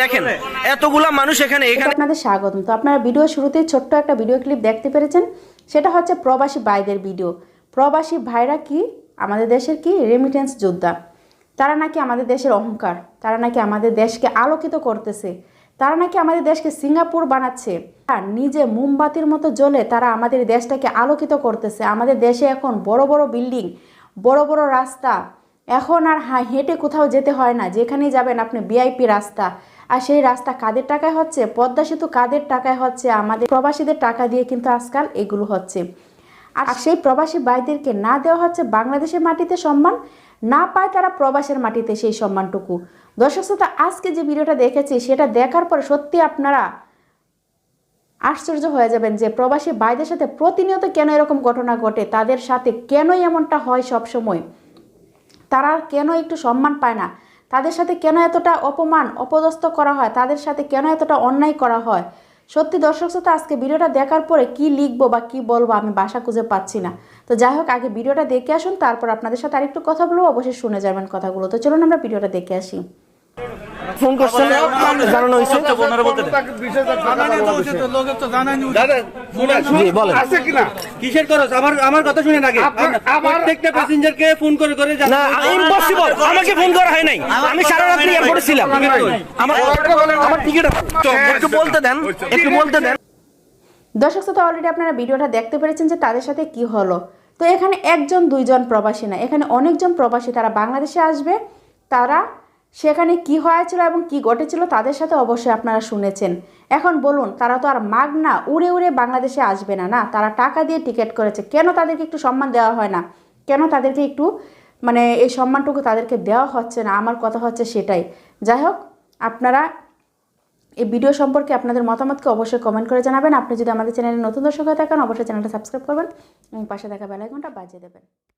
দেখেন এতগুলা মানুষ এখানে এখানে আপনাদের স্বাগতম। তো আপনারা ভিডিও ছোট্ট একটা ভিডিও ক্লিপ দেখতে পেরেছেন। সেটা হচ্ছে প্রবাসী ভাইদের ভিডিও। প্রবাসী ভাইরা কি? আমাদের দেশের কি? রেমিটেন্স যোদ্ধা। তারা নাকি আমাদের দেশের অহংকার। তারা নাকি আমাদের দেশকে আলোকিত করতেছে। তারা নাকি আমাদের দেশকে সিঙ্গাপুর বানাচ্ছে। আর নিজে মোমবাতির মতো জ্বলে তারা আমাদের দেশটাকে আলোকিত করতেছে। আমাদের দেশে এখন বড় বড় বিল্ডিং বড় বড় রাস্তা এখন আর হেঁটে কোথাও যেতে হয় না। যেখানেই যাবেন আপনি ভিআইপি রাস্তা। আর সেই রাস্তা কাদের টাকায় হচ্ছে? পদ্মা সেতু কাদের টাকায় হচ্ছে? আমাদের প্রবাসীদের টাকা দিয়ে কিন্তু আজকাল এগুলো হচ্ছে। আর সেই প্রবাসী ভাইদেরকে না দেওয়া হচ্ছে বাংলাদেশের মাটিতে সম্মান, না পায় তারা প্রবাসের মাটিতে সেই সম্মানটুকু। দর্শক শ্রোতা, আজকে যে ভিডিওটা দেখেছি, সেটা দেখার পর সত্যি আপনারা আশ্চর্য হয়ে যাবেন যে প্রবাসী ভাইদের সাথে প্রতিনিয়ত কেন এরকম ঘটনা ঘটে? তাদের সাথে কেনই এমনটা হয় সব সময় তারা কেন একটু সম্মান পায় না? তাদের সাথে কেন এতটা অপমান, অপদস্থ করা হয়? তাদের সাথে কেন এতটা অন্যায় করা হয়? সত্যি দর্শক শ্রোতা, আজকে ভিডিওটা দেখার পরে কি লিখব বা কি বলব আমি বাসা খুঁজে পাচ্ছি না। তো যাই হোক, আগে ভিডিওটা দেখে আসুন, তারপর আপনাদের সাথে আরেকটু কথা বলব, অবশ্যই শুনে যাবেন কথাগুলো। তো চলুন আমরা ভিডিওটা দেখে আসি। ফোন করছেন? জানানো হয়েছে। বলেন। কিসের খরচ? আমার আমার কথা শুনে আগে। প্রত্যেকটা প্যাসেঞ্জারকে ফোন করে করে না ইম্পসিবল আমাকে ফোন করা হয় নাই। আমি সারা রাত্রি এয়ারপোর্টে ছিলাম। আমার আমার টিকিট একটু বলতে দেন। একটু বলতে দেন। দর্শক শ্রোতা অলরেডি আপনারা ভিডিওটা দেখতে পেরেছেন যে তাদের সাথে কি হলো। তো এখানে একজন দুইজন প্রবাসী না। এখানে অনেকজন প্রবাসী তারা বাংলাদেশে আসবে। তারা সেখানে কি হয়েছিল এবং কি ঘটেছিল তাদের সাথে অবশ্যই আপনারা শুনেছেন। এখন বলুন, তারা তো আর মাগ না, উড়ে উড়ে বাংলাদেশে আসবে না না? তারা টাকা দিয়ে টিকিট করেছে। কেন তাদেরকে একটু সম্মান দেওয়া হয় না? কেন তাদেরকে একটু মানে এই সম্মানটুকু তাদেরকে দেওয়া হচ্ছে না? আমার কথা হচ্ছে সেটাই। যাই হোক, আপনারা এই ভিডিও সম্পর্কে আপনাদের মতামতকে অবশ্যই কমেন্ট করে জানাবেন। আপনি যদি আমাদের চ্যানেলে নতুন দর্শক হয়ে থাকেন, অবশ্যই চ্যানেলটা সাবস্ক্রাইব করবেন এবং পাশে থাকা বেলাইকনটা বাজিয়ে দেবেন।